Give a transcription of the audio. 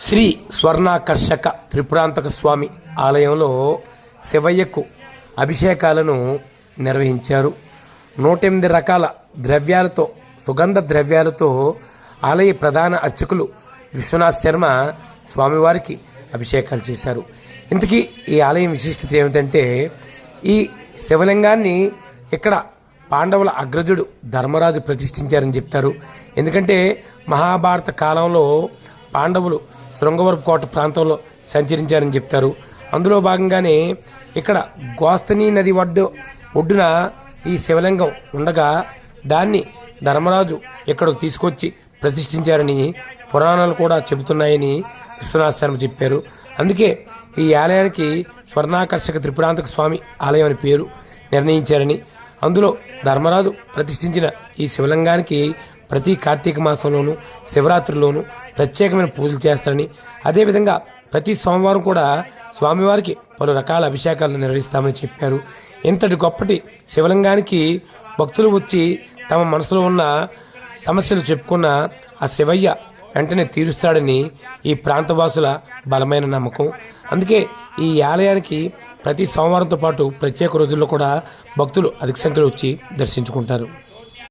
శ్రీ స్వర్ణాకర్షక త్రిపురాంతక స్వామి ఆలయంలో శివయ్యకు అభిషేకాలను నిర్వహించారు. నూట ఎనిమిది రకాల ద్రవ్యాలతో సుగంధ ద్రవ్యాలతో ఆలయ ప్రధాన అర్చకులు విశ్వనాథ్ శర్మ స్వామివారికి అభిషేకాలు చేశారు. ఇంతకీ ఈ ఆలయం విశిష్టత ఏమిటంటే ఈ శివలింగాన్ని ఇక్కడ పాండవుల అగ్రజుడు ధర్మరాజు ప్రతిష్ఠించారని చెప్తారు. ఎందుకంటే మహాభారత కాలంలో పాండవులు శృంగవరపు కోట ప్రాంతంలో సంచరించారని చెప్తారు. అందులో భాగంగానే ఇక్కడ గోస్తని నది ఒడ్డు ఒడ్డున ఈ శివలింగం ఉండగా దాన్ని ధర్మరాజు ఇక్కడకు తీసుకొచ్చి ప్రతిష్ఠించారని పురాణాలు కూడా చెబుతున్నాయని విశ్వనాథ శర్మ చెప్పారు. అందుకే ఈ ఆలయానికి స్వర్ణాకర్షక త్రిపురాంతక స్వామి ఆలయం అని పేరు నిర్ణయించారని అందులో ధర్మరాజు ప్రతిష్ఠించిన ఈ శివలింగానికి ప్రతి కార్తీక మాసంలోనూ శివరాత్రిలోనూ ప్రత్యేకమైన పూజలు చేస్తారని అదేవిధంగా ప్రతి సోమవారం కూడా స్వామివారికి పలు రకాల అభిషేకాలను నిర్వహిస్తామని చెప్పారు. ఇంతటి గొప్పటి శివలింగానికి భక్తులు వచ్చి తమ మనసులో ఉన్న సమస్యలు చెప్పుకున్న ఆ శివయ్య వెంటనే తీరుస్తాడని ఈ ప్రాంతవాసుల బలమైన నమ్మకం. అందుకే ఈ ఆలయానికి ప్రతి సోమవారంతో పాటు ప్రత్యేక రోజుల్లో కూడా భక్తులు అధిక సంఖ్యలో వచ్చి దర్శించుకుంటారు.